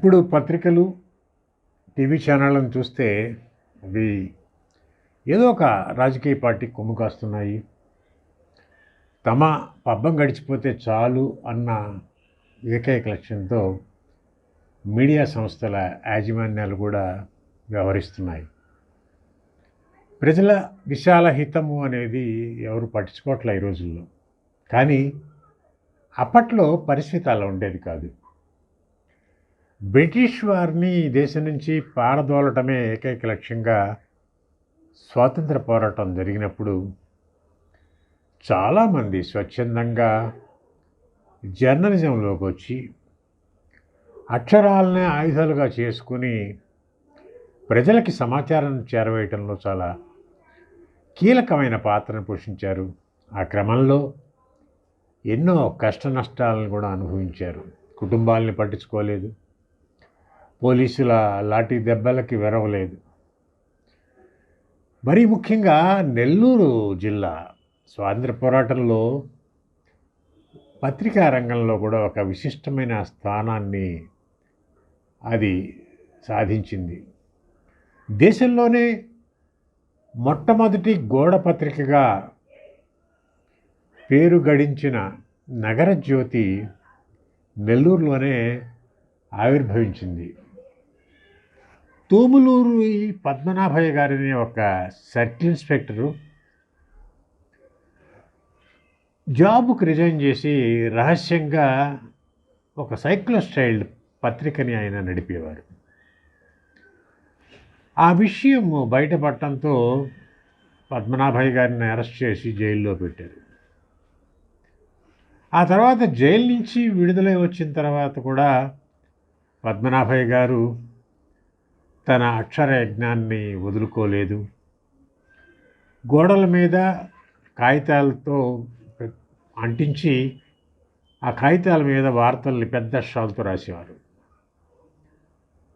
ఇప్పుడు పత్రికలు టీవీ ఛానళ్ళను చూస్తే అవి ఏదో ఒక రాజకీయ పార్టీ కొమ్ము కాస్తున్నాయి. తమ పబ్బం గడిచిపోతే చాలు అన్న ఏకైక లక్ష్యంతో మీడియా సంస్థల యాజమాన్యాలు కూడా వ్యవహరిస్తున్నాయి. ప్రజల విశాల హితము అనేది ఎవరు పట్టించుకోవట్లే ఈ రోజుల్లో. కానీ అప్పట్లో పరిస్థితి అలా ఉండేది కాదు. బ్రిటిష్ వారిని ఈ దేశం నుంచి పారదోలటమే ఏకైక లక్ష్యంగా స్వాతంత్ర పోరాటం జరిగినప్పుడు చాలామంది స్వచ్ఛందంగా జర్నలిజంలోకి వచ్చి అక్షరాలనే ఆయుధాలుగా చేసుకుని ప్రజలకి సమాచారం చేరవేయటంలో చాలా కీలకమైన పాత్రను పోషించారు. ఆ క్రమంలో ఎన్నో కష్ట నష్టాలను కూడా అనుభవించారు. కుటుంబాలని పట్టించుకోలేదు. పోలీసుల లాఠీ దెబ్బలకి వెరవలేదు. మరీ ముఖ్యంగా నెల్లూరు జిల్లా స్వాతంత్ర పోరాటంలో పత్రికా రంగంలో కూడా ఒక విశిష్టమైన స్థానాన్ని అది సాధించింది. దేశంలోనే మొట్టమొదటి గోడ పత్రికగా పేరు గడించిన నగర జ్యోతి నెల్లూరులోనే ఆవిర్భవించింది. తోములూరు ఈ పద్మనాభయ్య గారిని ఒక సర్కిల్ ఇన్స్పెక్టరు జాబుకు రిజైన్ చేసి రహస్యంగా ఒక సైక్లో స్టైల్డ్ పత్రికని ఆయన నడిపేవారు. ఆ విషయం బయటపడటంతో పద్మనాభయ్య గారిని అరెస్ట్ చేసి జైల్లో పెట్టారు. ఆ తర్వాత జైలు నుంచి విడుదలై వచ్చిన తర్వాత కూడా పద్మనాభయ్య గారు తన అక్షర యజ్ఞాన్ని వదులుకోలేదు. గోడల మీద కాగితాలతో అంటించి ఆ కాగితాల మీద వార్తల్ని పెద్ద అక్షరాలతో రాసేవారు.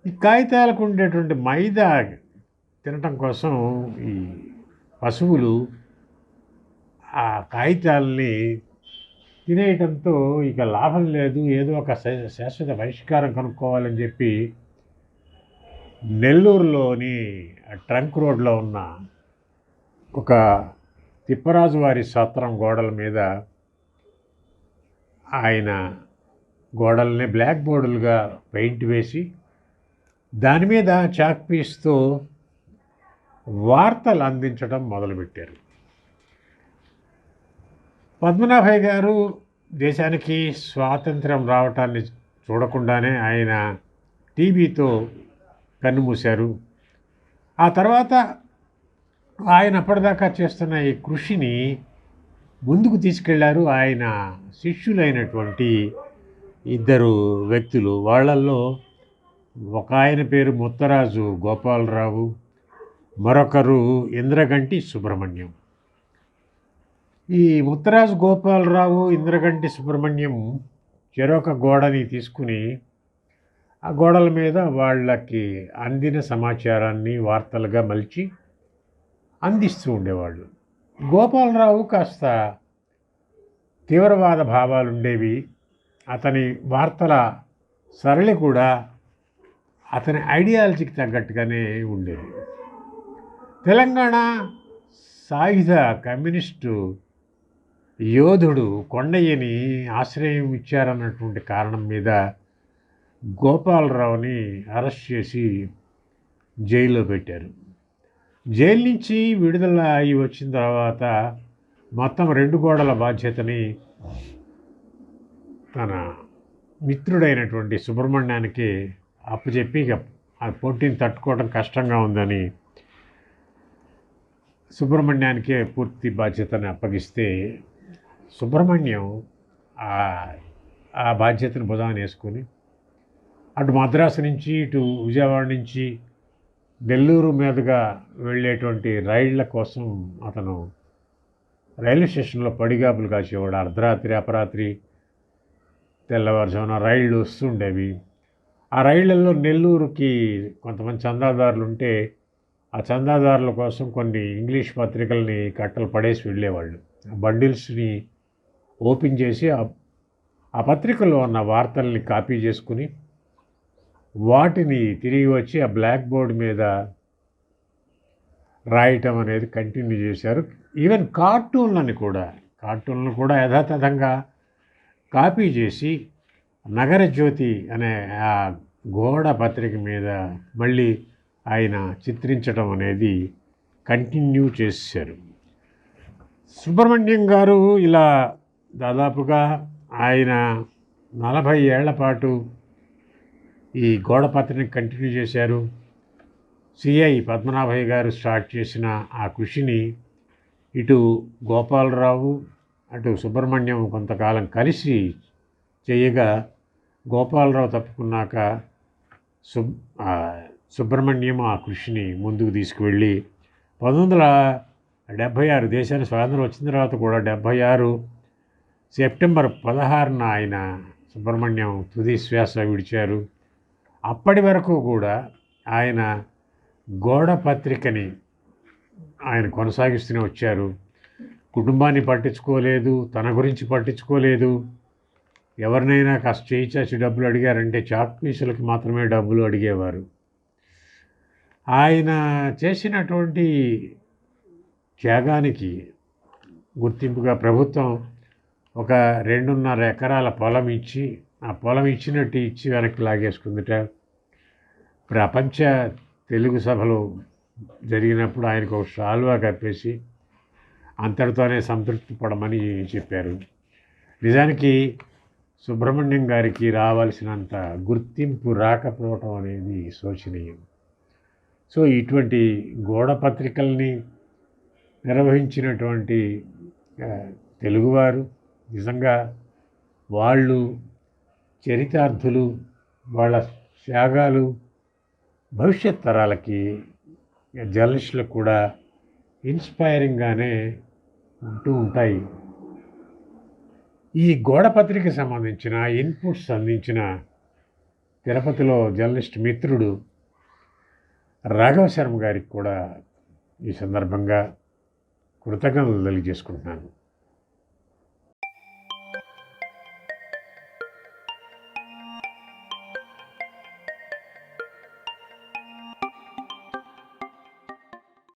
ఈ కాగితాలకు ఉండేటువంటి మైదా తినటం కోసం ఈ పశువులు ఆ కాగితాలని తినేయటంతో ఇక లాభం లేదు. ఏదో ఒక శాశ్వత పరిష్కారం కనుక్కోవాలని చెప్పి నెల్లూరులోని ట్రంక్ రోడ్లో ఉన్న ఒక తిప్పరాజు వారి సత్రం గోడల మీద ఆయన గోడల్ని బ్లాక్ బోర్డులుగా పెయింట్ వేసి దాని మీద చాక్ పీస్తో వార్తలు అందించడం మొదలుపెట్టారు. పద్మనాభయ్య గారు దేశానికి స్వాతంత్రం రావటాన్ని చూడకుండానే ఆయన టీవీతో కన్నుమూశారు ఆ తర్వాత ఆయన అప్పటిదాకా చేస్తున్న ఈ కృషిని ముందుకు తీసుకెళ్ళారు ఆయన శిష్యులైనటువంటి ఇద్దరు వ్యక్తులు. వాళ్ళల్లో ఒక ఆయన పేరు ముత్తరాజు గోపాలరావు మరొకరు ఇంద్రగంటి సుబ్రహ్మణ్యం. ఈ ముత్తరాజు గోపాలరావు ఇంద్రగంటి సుబ్రహ్మణ్యం చెరొక గోడని తీసుకుని ఆ గోడల మీద వాళ్ళకి అందిన సమాచారాన్ని వార్తలుగా మలిచి అందిస్తూ ఉండేవాళ్ళు. గోపాలరావు కాస్త తీవ్రవాద భావాలు ఉండేవి. అతని వార్తల సరళి కూడా అతని ఐడియాలజీకి తగ్గట్టుగానే ఉండేది. తెలంగాణ సాయుధ కమ్యూనిస్టు యోధుడు కొండయ్యని ఆశ్రయం ఇచ్చారన్నటువంటి కారణం మీద గోపాలరావుని అరెస్ట్ చేసి జైల్లో పెట్టారు. జైలు నుంచి విడుదల అయి వచ్చిన తర్వాత మొత్తం రెండు గోడల బాధ్యతని తన మిత్రుడైనటువంటి సుబ్రహ్మణ్యానికి అప్పచెప్పి ఇక ఆ పోటీని తట్టుకోవడం కష్టంగా ఉందని సుబ్రహ్మణ్యానికే పూర్తి బాధ్యతని అప్పగిస్తే సుబ్రహ్మణ్యం ఆ- ఆ బాధ్యతను భుజాన్ని వేసుకొని అటు మద్రాసు నుంచి ఇటు విజయవాడ నుంచి నెల్లూరు మీదుగా వెళ్ళేటువంటి రైళ్ళ కోసం అతను రైల్వే స్టేషన్లో పడిగాపులు కాసేవాడు. అర్ధరాత్రి అపరాత్రి తెల్లవారుజామున రైళ్ళు వస్తుండేవి ఆ రైళ్ళలో నెల్లూరుకి కొంతమంది చందాదారులు ఉంటే ఆ చందాదారుల కోసం కొన్ని ఇంగ్లీష్ పత్రికల్ని కట్టలు పడేసి వెళ్ళేవాళ్ళు. ఆ బండిల్స్ని ఓపెన్ చేసి ఆ- ఆ పత్రికలో ఉన్న వార్తల్ని కాపీ చేసుకుని వాటిని తిరిగి వచ్చి ఆ బ్లాక్ బోర్డ్ మీద రాయటం అనేది కంటిన్యూ చేశారు. ఈవెన్ కార్టూన్లని కూడా కార్టూన్లను కూడా యథాతథంగా కాపీ చేసి నగర జ్యోతి అనే ఆ గోడ పత్రిక మీద మళ్ళీ ఆయన చిత్రించడం అనేది కంటిన్యూ చేశారు. సుబ్రహ్మణ్యం గారు ఇలా దాదాపుగా ఆయన నలభై ఏళ్ళ పాటు ఈ గోడ కంటిన్యూ చేశారు. సిఐ పద్మనాభయ్య గారు స్టార్ట్ చేసిన ఆ కృషిని ఇటు గోపాలరావు అటు సుబ్రహ్మణ్యం కొంతకాలం కలిసి చేయగా గోపాలరావు తప్పుకున్నాక సు సుబ్రహ్మణ్యం ఆ కృషిని ముందుకు తీసుకువెళ్ళి పంతొమ్మిది వందల డెబ్భై ఆరు దేశానికి స్వాతంత్రం వచ్చిన తర్వాత కూడా డెబ్భై ఆరు సెప్టెంబర్ పదహారున ఆయన సుబ్రహ్మణ్యం తుది శ్వాస విడిచారు. అప్పటి వరకు కూడా ఆయన గోడ పత్రికని ఆయన కొనసాగిస్తూనే వచ్చారు. కుటుంబాన్ని పట్టించుకోలేదు తన గురించి పట్టించుకోలేదు. ఎవరినైనా కాస్త చేయి చేసి డబ్బులు అడిగారంటే చాక్ పీసులకి మాత్రమే డబ్బులు అడిగేవారు. ఆయన చేసినటువంటి త్యాగానికి గుర్తింపుగా ప్రభుత్వం ఒక రెండున్నర ఎకరాల పొలం ఇచ్చి ఆ పొలం ఇచ్చినట్టు ఇచ్చి వెనక్కి లాగేసుకుందిట. ప్రపంచ తెలుగు సభలో జరిగినప్పుడు ఆయనకు ఒక షాల్వా కప్పేసి అంతటితోనే సంతృప్తి పడమని చెప్పారు. నిజానికి సుబ్రహ్మణ్యం గారికి రావాల్సినంత గుర్తింపు రాకపోవటం అనేది శోచనీయం. సో ఇటువంటి గోడ పత్రికల్ని నిర్వహించినటువంటి తెలుగువారు నిజంగా వాళ్ళు చరితార్థులు వాళ్ళ త్యాగాలు భవిష్యత్ తరాలకి జర్నలిస్టులకు కూడా ఇన్స్పైరింగ్గానే ఉంటూ ఉంటాయి. ఈ గోడపత్రిక సంబంధించిన ఇన్పుట్స్ అందించిన తిరుపతిలో జర్నలిస్ట్ మిత్రుడు రాఘవ శర్మ గారికి కూడా ఈ సందర్భంగా కృతజ్ఞతలు తెలియజేసుకుంటున్నాను.